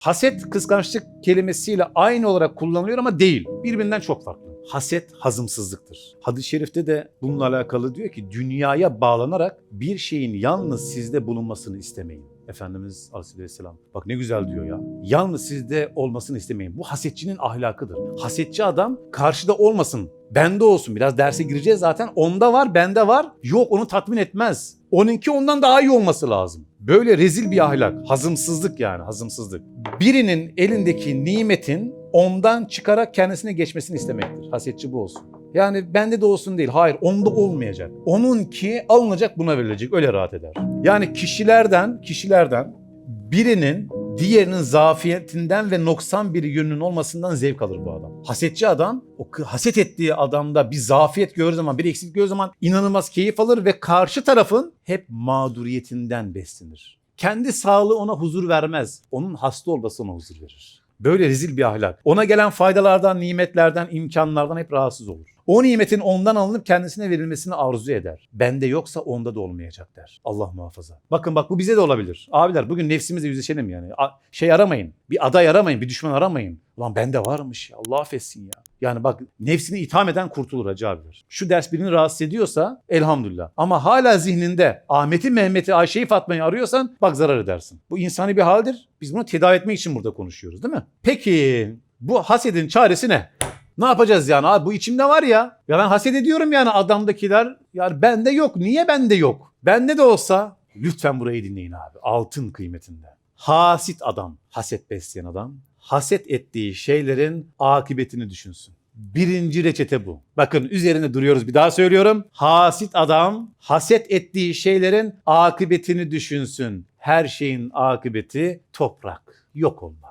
Haset kıskançlık kelimesiyle aynı olarak kullanılıyor ama değil. Birbirinden çok farklı. Haset hazımsızlıktır. Hadis-i şerifte de bununla alakalı diyor ki dünyaya bağlanarak bir şeyin yalnız sizde bulunmasını istemeyin. Efendimiz Aleyhisselam. Bak ne güzel diyor ya. Yalnız sizde olmasını istemeyin. Bu hasetçinin ahlakıdır. Hasetçi adam karşıda olmasın. Bende olsun. Biraz derse gireceğiz zaten. Onda var, bende var. Yok onu tatmin etmez. Onunki ondan daha iyi olması lazım. Böyle rezil bir ahlak. Hazımsızlık yani hazımsızlık. Birinin elindeki nimetin ondan çıkarak kendisine geçmesini istemektir. Hasetçi bu olsun. Yani bende de olsun değil. Hayır onda olmayacak. Onunki alınacak buna verilecek. Öyle rahat eder. Yani kişilerden, kişilerden birinin diğerinin zafiyetinden ve noksan bir yönünün olmasından zevk alır bu adam. Hasetçi adam o haset ettiği adamda bir zafiyet gördüğü zaman, bir eksiklik gördüğü zaman inanılmaz keyif alır ve karşı tarafın hep mağduriyetinden beslenir. Kendi sağlığı ona huzur vermez. Onun hasta olması ona huzur verir. Böyle rezil bir ahlak. Ona gelen faydalardan, nimetlerden, imkanlardan hep rahatsız olur. O nimetin ondan alınıp kendisine verilmesini arzu eder. Bende yoksa onda da olmayacak der. Allah muhafaza. Bakın bak bu bize de olabilir. Abiler bugün nefsimizle yüzleşelim yani. A- şey aramayın. Bir aday aramayın. Bir düşman aramayın. Ulan bende varmış ya. Allah affetsin ya. Yani bak nefsini itham eden kurtulur hacı abiler. Şu ders birini rahatsız ediyorsa elhamdülillah. Ama hala zihninde Ahmet'i, Mehmet'i, Ayşe'yi, Fatma'yı arıyorsan bak zarar edersin. Bu insani bir haldir. Biz bunu tedavi etmek için burada konuşuyoruz değil mi? Peki bu hasedin çaresi ne? Ne yapacağız yani? Abi bu içimde var ya. Ya ben haset ediyorum yani adamdakiler. Yani bende yok. Niye bende yok? Bende de olsa lütfen burayı dinleyin abi. Altın kıymetinde. Hasit adam, haset besleyen adam, haset ettiği şeylerin akıbetini düşünsün. Birinci reçete bu. Bakın üzerinde duruyoruz bir daha söylüyorum. Hasit adam haset ettiği şeylerin akıbetini düşünsün. Her şeyin akıbeti toprak, yok olmak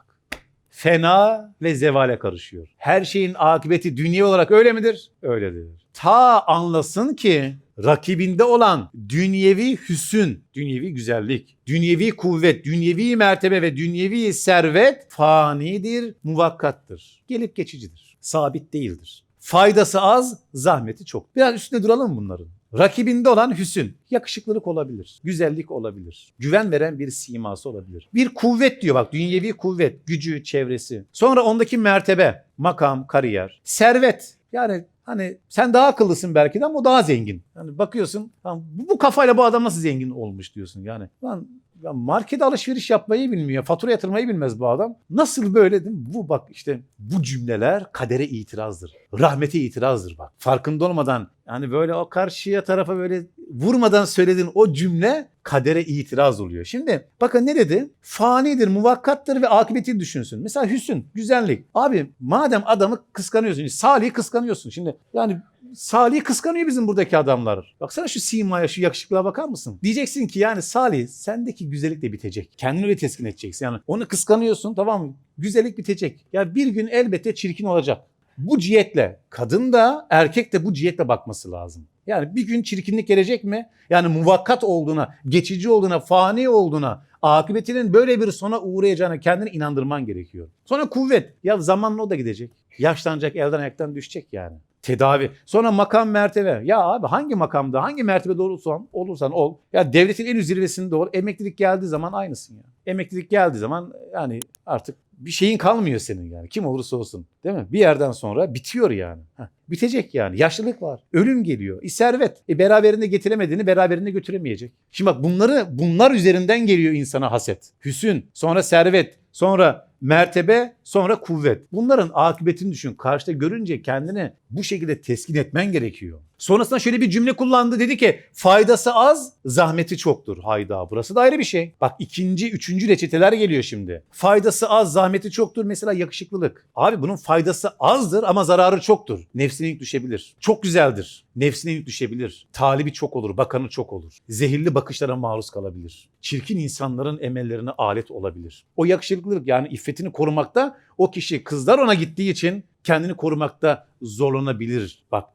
fena ve zevale karışıyor. Her şeyin akıbeti dünya olarak öyle midir? Öyledir. Ta anlasın ki rakibinde olan dünyevi hüsün, dünyevi güzellik, dünyevi kuvvet, dünyevi mertebe ve dünyevi servet fanidir, muvakkattır. Gelip geçicidir. Sabit değildir. Faydası az, zahmeti çok. Biraz üstüne duralım bunların. Rakibinde olan hüsün, yakışıklılık olabilir, güzellik olabilir, güven veren bir siması olabilir. Bir kuvvet diyor bak, dünyevi kuvvet, gücü, çevresi. Sonra ondaki mertebe, makam, kariyer, servet. Yani hani sen daha akıllısın belki de ama o daha zengin. Yani bakıyorsun bu, bu kafayla bu adam nasıl zengin olmuş diyorsun yani. Lan ya markete alışveriş yapmayı bilmiyor. Fatura yatırmayı bilmez bu adam. Nasıl böyle değil mi? Bu bak işte bu cümleler kadere itirazdır. Rahmete itirazdır bak. Farkında olmadan yani böyle o karşıya tarafa böyle vurmadan söylediğin o cümle kadere itiraz oluyor. Şimdi bakın ne dedi? Fanidir, muvakkattır ve akıbetini düşünsün. Mesela hüsün, güzellik. Abi madem adamı kıskanıyorsun, Salih'i kıskanıyorsun. Şimdi yani Salih kıskanıyor bizim buradaki adamlar. Baksana şu simaya, şu yakışıklığa bakar mısın? Diyeceksin ki yani Salih sendeki güzellik de bitecek. Kendini öyle teskin edeceksin. Yani onu kıskanıyorsun tamam mı? Güzellik bitecek. Ya bir gün elbette çirkin olacak. Bu cihetle kadın da erkek de bu cihetle bakması lazım. Yani bir gün çirkinlik gelecek mi? Yani muvakkat olduğuna, geçici olduğuna, fani olduğuna, akıbetinin böyle bir sona uğrayacağına kendini inandırman gerekiyor. Sonra kuvvet. Ya zamanla o da gidecek. Yaşlanacak, elden ayaktan düşecek yani. Tedavi. Sonra makam mertebe. Ya abi hangi makamda, hangi mertebede olursan, olursan ol. Ya devletin en üst zirvesinde ol. Emeklilik geldiği zaman aynısın ya. Emeklilik geldiği zaman yani artık bir şeyin kalmıyor senin yani. Kim olursa olsun. Değil mi? Bir yerden sonra bitiyor yani. Heh, bitecek yani. Yaşlılık var. Ölüm geliyor. E servet. E beraberinde getiremediğini beraberinde götüremeyecek. Şimdi bak bunları bunlar üzerinden geliyor insana haset. Hüsün, sonra servet, sonra mertebe, sonra kuvvet. Bunların akıbetini düşün. Karşıda görünce kendini bu şekilde teskin etmen gerekiyor. Sonrasında şöyle bir cümle kullandı. Dedi ki faydası az, zahmeti çoktur. Hayda burası da ayrı bir şey. Bak ikinci, üçüncü reçeteler geliyor şimdi. Faydası az, zahmeti çoktur. Mesela yakışıklılık. Abi bunun faydası azdır ama zararı çoktur. Nefsine yük düşebilir. Çok güzeldir. Nefsine yük düşebilir. Talibi çok olur, bakanı çok olur. Zehirli bakışlara maruz kalabilir. Çirkin insanların emellerine alet olabilir. O yakışıklılık yani iffetini korumakta o kişi kızlar ona gittiği için kendini korumakta zorlanabilir. Bak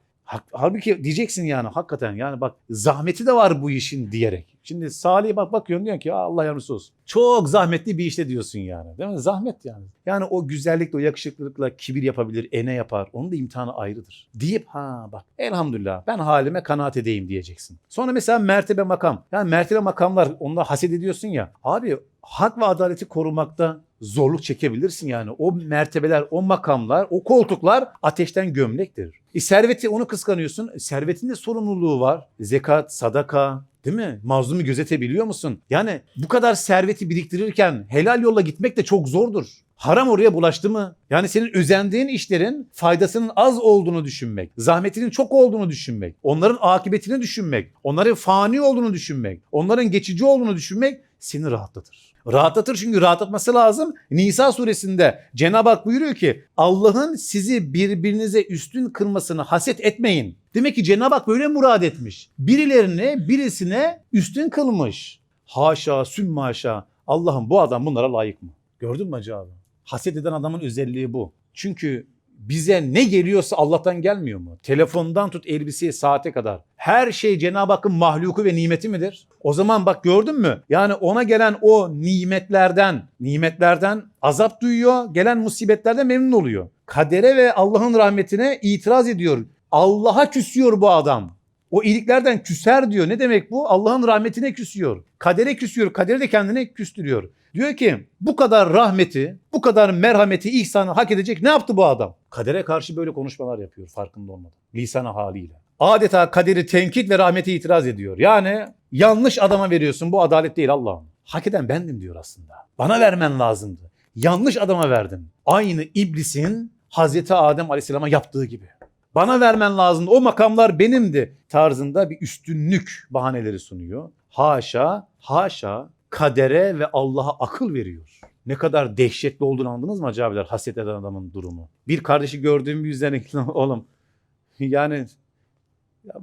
halbuki diyeceksin yani hakikaten yani bak zahmeti de var bu işin diyerek. Şimdi Salih'e bak bakıyorsun diyorsun ki "Aa, Allah yardımcısı olsun. Çok zahmetli bir işte diyorsun yani. Değil mi? Zahmet yani. Yani o güzellikle, o yakışıklılıkla kibir yapabilir, ene yapar. Onun da imtihanı ayrıdır. Deyip ha bak elhamdülillah ben halime kanaat edeyim diyeceksin. Sonra mesela mertebe makam. Yani mertebe makamlar onunla haset ediyorsun ya. Abi hak ve adaleti korumakta zorluk çekebilirsin yani. O mertebeler, o makamlar, o koltuklar ateşten gömlektir. E serveti onu kıskanıyorsun. E, servetin de sorumluluğu var. Zekat, sadaka, Değil mi? Mazlumu gözetebiliyor musun? Yani bu kadar serveti biriktirirken helal yolla gitmek de çok zordur. Haram oraya bulaştı mı? Yani senin özendiğin işlerin faydasının az olduğunu düşünmek, zahmetinin çok olduğunu düşünmek, onların akıbetini düşünmek, onların fani olduğunu düşünmek, onların geçici olduğunu düşünmek seni rahatlatır. Rahatlatır çünkü rahatlatması lazım. Nisa suresinde Cenab-ı Hak buyuruyor ki Allah'ın sizi birbirinize üstün kılmasını haset etmeyin. Demek ki Cenab-ı Hak böyle murad etmiş. Birilerini birisine üstün kılmış. Haşa sümme haşa. Allah'ım bu adam bunlara layık mı? Gördün mü acaba? Haset eden adamın özelliği bu. Çünkü bize ne geliyorsa Allah'tan gelmiyor mu? Telefondan tut elbiseye saate kadar. Her şey Cenab-ı Hakk'ın mahluku ve nimeti midir? O zaman bak gördün mü? Yani ona gelen o nimetlerden, nimetlerden azap duyuyor, gelen musibetlerden memnun oluyor. Kadere ve Allah'ın rahmetine itiraz ediyor. Allah'a küsüyor bu adam. O iyiliklerden küser diyor. Ne demek bu? Allah'ın rahmetine küsüyor. Kadere küsüyor. Kaderi de kendine küstürüyor. Diyor ki bu kadar rahmeti, bu kadar merhameti, ihsanı hak edecek ne yaptı bu adam? Kadere karşı böyle konuşmalar yapıyor farkında olmadan. Lisana haliyle. Adeta kaderi tenkit ve rahmeti itiraz ediyor. Yani yanlış adama veriyorsun bu adalet değil Allah'ım. Hak eden bendim diyor aslında. Bana vermen lazımdı. Yanlış adama verdin. Aynı iblisin Hazreti Adem Aleyhisselam'a yaptığı gibi. Bana vermen lazımdı. O makamlar benimdi tarzında bir üstünlük bahaneleri sunuyor. Haşa, haşa kadere ve Allah'a akıl veriyor. Ne kadar dehşetli olduğunu anladınız mı acabiler haset eden adamın durumu? Bir kardeşi gördüğüm yüzden oğlum yani ya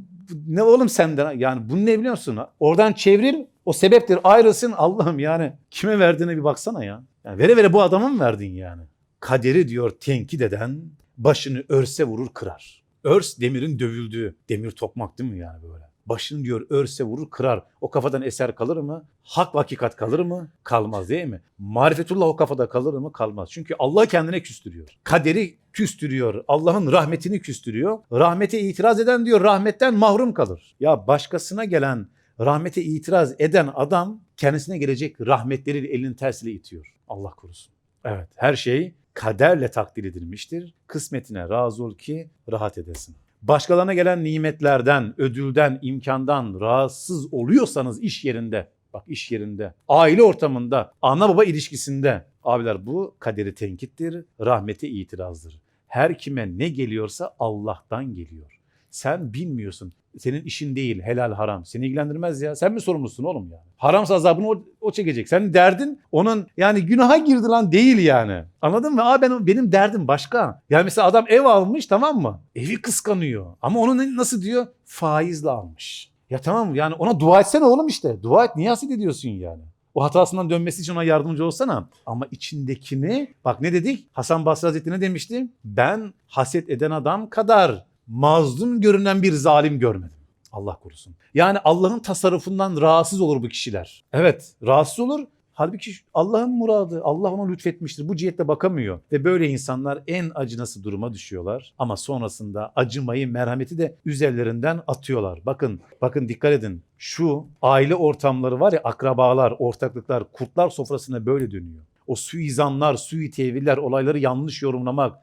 ne oğlum senden yani bunu ne biliyorsun? Oradan çevril o sebeptir ayrılsın Allah'ım yani kime verdiğine bir baksana ya. Yani vere vere bu adama mı verdin yani? Kaderi diyor tenkit eden başını örse vurur kırar. Örs demirin dövüldüğü. Demir tokmak değil mi yani böyle? Başını diyor örse vurur kırar. O kafadan eser kalır mı? Hak ve hakikat kalır mı? Kalmaz değil mi? Marifetullah o kafada kalır mı? Kalmaz. Çünkü Allah kendine küstürüyor. Kaderi küstürüyor. Allah'ın rahmetini küstürüyor. Rahmete itiraz eden diyor rahmetten mahrum kalır. Ya başkasına gelen rahmete itiraz eden adam kendisine gelecek rahmetleri elinin tersiyle itiyor. Allah korusun. Evet her şey kaderle takdir edilmiştir. Kısmetine razı ol ki rahat edesin. Başkalarına gelen nimetlerden, ödülden, imkandan rahatsız oluyorsanız iş yerinde, bak iş yerinde, aile ortamında, ana baba ilişkisinde abiler bu kaderi tenkittir, rahmete itirazdır. Her kime ne geliyorsa Allah'tan geliyor. Sen bilmiyorsun. Senin işin değil helal haram. Seni ilgilendirmez ya. Sen mi sorumlusun oğlum yani? Haramsa azabını o, o çekecek. Senin derdin onun yani günaha girdi lan değil yani. Anladın mı? Aa ben, benim derdim başka. Yani mesela adam ev almış tamam mı? Evi kıskanıyor. Ama onu nasıl diyor? Faizle almış. Ya tamam yani ona dua etsene oğlum işte. Dua et. Niye haset ediyorsun yani? O hatasından dönmesi için ona yardımcı olsana. Ama içindekini bak ne dedik? Hasan Basri Hazretleri ne demişti? Ben haset eden adam kadar mazlum görünen bir zalim görmedim. Allah korusun. Yani Allah'ın tasarrufundan rahatsız olur bu kişiler. Evet rahatsız olur. Halbuki Allah'ın muradı, Allah ona lütfetmiştir. Bu cihetle bakamıyor. Ve böyle insanlar en acınası duruma düşüyorlar. Ama sonrasında acımayı, merhameti de üzerlerinden atıyorlar. Bakın, bakın dikkat edin. Şu aile ortamları var ya, akrabalar, ortaklıklar, kurtlar sofrasına böyle dönüyor. O suizanlar, sui teviller, olayları yanlış yorumlamak.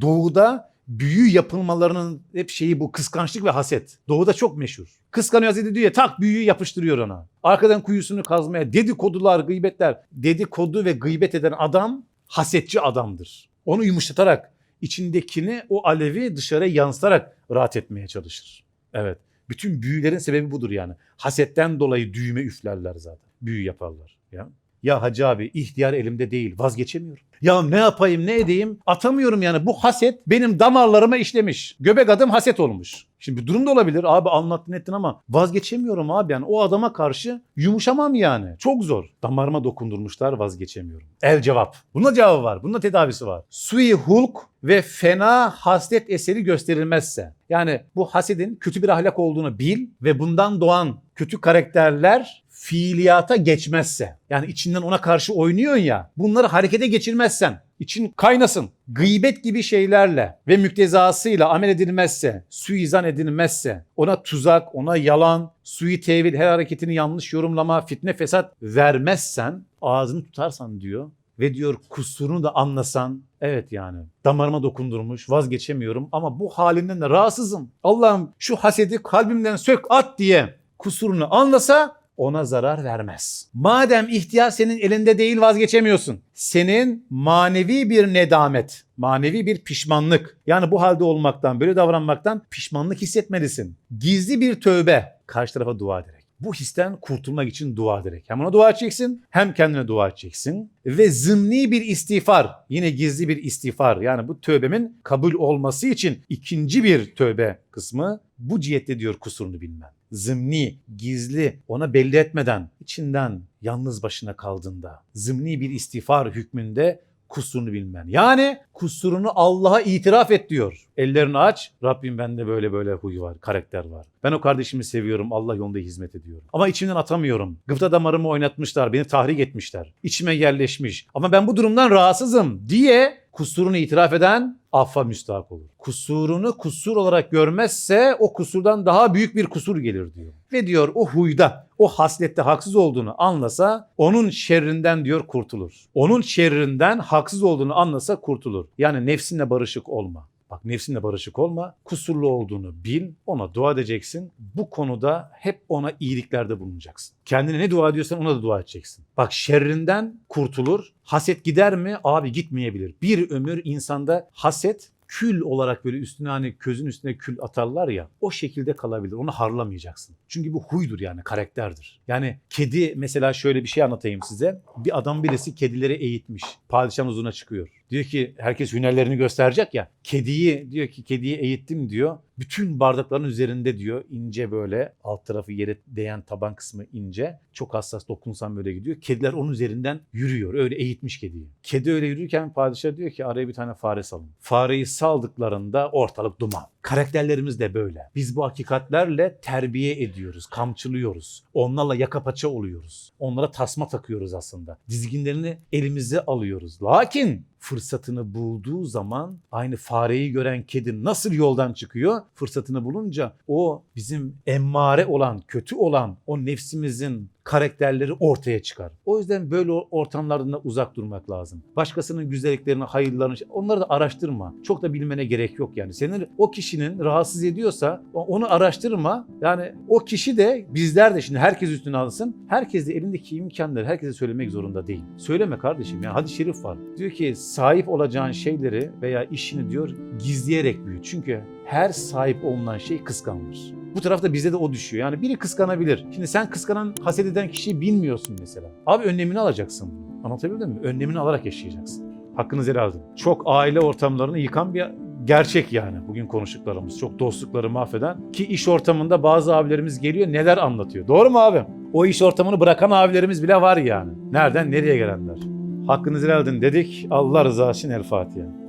Doğuda büyü yapılmalarının hep şeyi bu kıskançlık ve haset. Doğuda çok meşhur. Kıskanıyor Hazreti ya tak büyüyü yapıştırıyor ona. Arkadan kuyusunu kazmaya dedikodular, gıybetler. Dedikodu ve gıybet eden adam hasetçi adamdır. Onu yumuşatarak içindekini o alevi dışarıya yansıtarak rahat etmeye çalışır. Evet. Bütün büyülerin sebebi budur yani. Hasetten dolayı düğme üflerler zaten. Büyü yaparlar. Ya. Ya hacı abi ihtiyar elimde değil vazgeçemiyorum. Ya ne yapayım ne edeyim atamıyorum yani bu haset benim damarlarıma işlemiş. Göbek adım haset olmuş. Şimdi bir durum da olabilir abi anlattın ettin ama vazgeçemiyorum abi yani o adama karşı yumuşamam yani. Çok zor. Damarıma dokundurmuşlar vazgeçemiyorum. El cevap. Buna cevabı var. Bunda tedavisi var. Sui hulk ve fena haslet eseri gösterilmezse. Yani bu hasedin kötü bir ahlak olduğunu bil ve bundan doğan kötü karakterler fiiliyata geçmezse. Yani içinden ona karşı oynuyorsun ya. Bunları harekete geçirmezsen için kaynasın. Gıybet gibi şeylerle ve müktezasıyla amel edilmezse, suizan edilmezse, ona tuzak, ona yalan, sui tevil, her hareketini yanlış yorumlama, fitne fesat vermezsen, ağzını tutarsan diyor, ve diyor kusurunu da anlasan evet yani damarıma dokundurmuş vazgeçemiyorum ama bu halinden de rahatsızım. Allah'ım şu hasedi kalbimden sök at diye kusurunu anlasa ona zarar vermez. Madem ihtiyar senin elinde değil vazgeçemiyorsun. Senin manevi bir nedamet, manevi bir pişmanlık. Yani bu halde olmaktan, böyle davranmaktan pişmanlık hissetmelisin. Gizli bir tövbe karşı tarafa dua ederek. Bu histen kurtulmak için dua ederek. Hem ona dua edeceksin hem kendine dua edeceksin. Ve zımni bir istiğfar. Yine gizli bir istiğfar. Yani bu tövbemin kabul olması için ikinci bir tövbe kısmı bu cihette diyor kusurunu bilmen. Zımni, gizli, ona belli etmeden, içinden yalnız başına kaldığında, zımni bir istiğfar hükmünde kusurunu bilmen. Yani kusurunu Allah'a itiraf et diyor. Ellerini aç. Rabbim bende böyle böyle huy var, karakter var. Ben o kardeşimi seviyorum. Allah yolunda hizmet ediyorum. Ama içimden atamıyorum. Gıpta damarımı oynatmışlar. Beni tahrik etmişler. İçime yerleşmiş. Ama ben bu durumdan rahatsızım diye kusurunu itiraf eden affa müstahak olur. Kusurunu kusur olarak görmezse o kusurdan daha büyük bir kusur gelir diyor. Ve diyor o huyda, o haslette haksız olduğunu anlasa onun şerrinden diyor kurtulur. Onun şerrinden haksız olduğunu anlasa kurtulur. Yani nefsinle barışık olma. Bak nefsinle barışık olma, kusurlu olduğunu bil, ona dua edeceksin. Bu konuda hep ona iyiliklerde bulunacaksın. Kendine ne dua ediyorsan ona da dua edeceksin. Bak şerrinden kurtulur. Haset gider mi? Abi gitmeyebilir. Bir ömür insanda haset kül olarak böyle üstüne hani közün üstüne kül atarlar ya o şekilde kalabilir. Onu harlamayacaksın. Çünkü bu huydur yani karakterdir. Yani kedi mesela şöyle bir şey anlatayım size. Bir adam birisi kedileri eğitmiş. Padişahın huzuruna çıkıyor. Diyor ki herkes hünerlerini gösterecek ya. Kediyi diyor ki kediyi eğittim diyor. Bütün bardakların üzerinde diyor ince böyle alt tarafı yere değen taban kısmı ince. Çok hassas dokunsan böyle gidiyor. Kediler onun üzerinden yürüyor. Öyle eğitmiş kediyi. Kedi öyle yürürken padişah diyor ki araya bir tane fare salın. Fareyi saldıklarında ortalık duman. Karakterlerimiz de böyle. Biz bu hakikatlerle terbiye ediyoruz, kamçılıyoruz. Onlarla yaka paça oluyoruz. Onlara tasma takıyoruz aslında. Dizginlerini elimize alıyoruz. Lakin fırsatını bulduğu zaman aynı fareyi gören kedi nasıl yoldan çıkıyor? Fırsatını bulunca o bizim emmare olan, kötü olan o nefsimizin karakterleri ortaya çıkar. O yüzden böyle ortamlardan da uzak durmak lazım. Başkasının güzelliklerini, hayırlarını onları da araştırma. Çok da bilmene gerek yok yani. Senin o kişinin rahatsız ediyorsa onu araştırma. Yani o kişi de bizler de şimdi herkes üstüne alsın. Herkes de elindeki imkanları herkese söylemek zorunda değil. Söyleme kardeşim yani hadis-i şerif var. Diyor ki sahip olacağın şeyleri veya işini diyor gizleyerek büyüt. Çünkü her sahip olunan şey kıskanılır. Bu tarafta bize de o düşüyor. Yani biri kıskanabilir. Şimdi sen kıskanan, haset eden kişiyi bilmiyorsun mesela. Abi önlemini alacaksın. Anlatabildim mi? Önlemini alarak yaşayacaksın. Hakkınızı helal edin. Çok aile ortamlarını yıkan bir gerçek yani bugün konuştuklarımız. Çok dostlukları mahveden ki iş ortamında bazı abilerimiz geliyor neler anlatıyor. Doğru mu abi? O iş ortamını bırakan abilerimiz bile var yani. Nereden nereye gelenler. Hakkınızı helal edin dedik. Allah rızası için El Fatiha.